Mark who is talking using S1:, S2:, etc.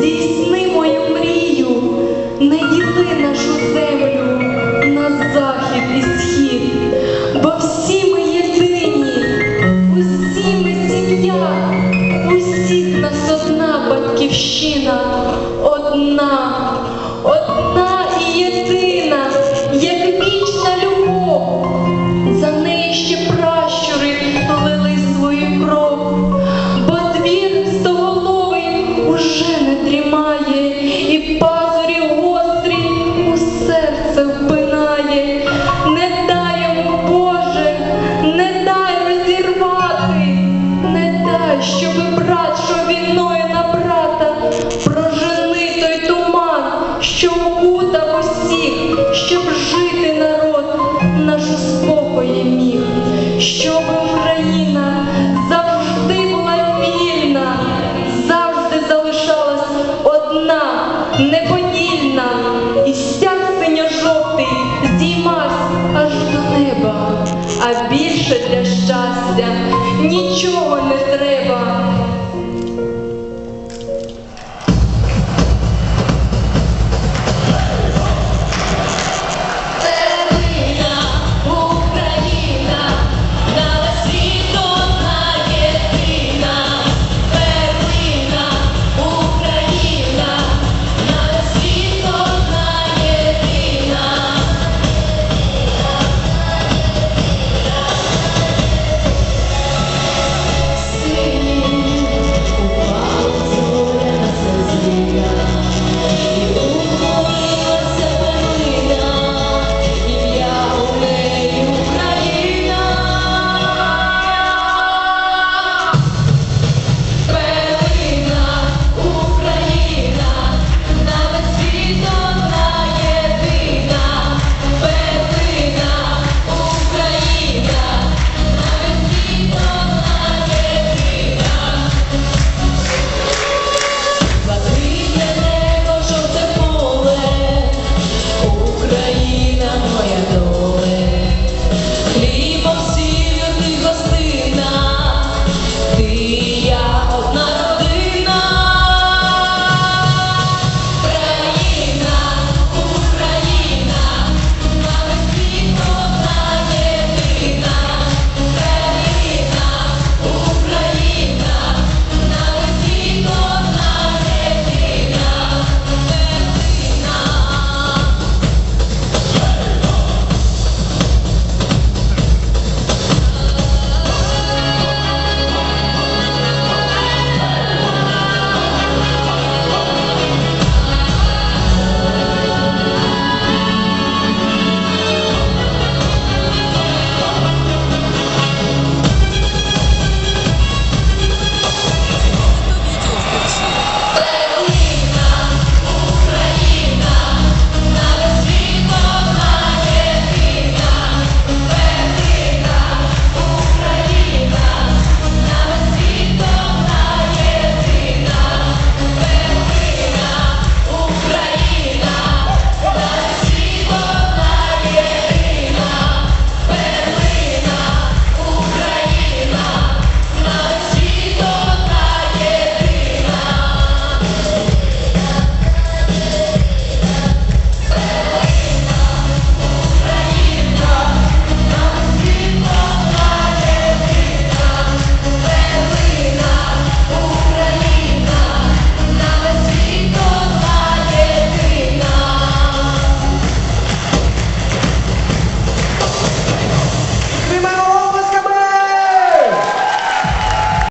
S1: здійсни мою мрію, не діли нашу землю на захід і схід, бо всі ми єдині, усі ми сім'я, усіх нас одна батьківщина, одна, одна. இப்போ нічого не треба.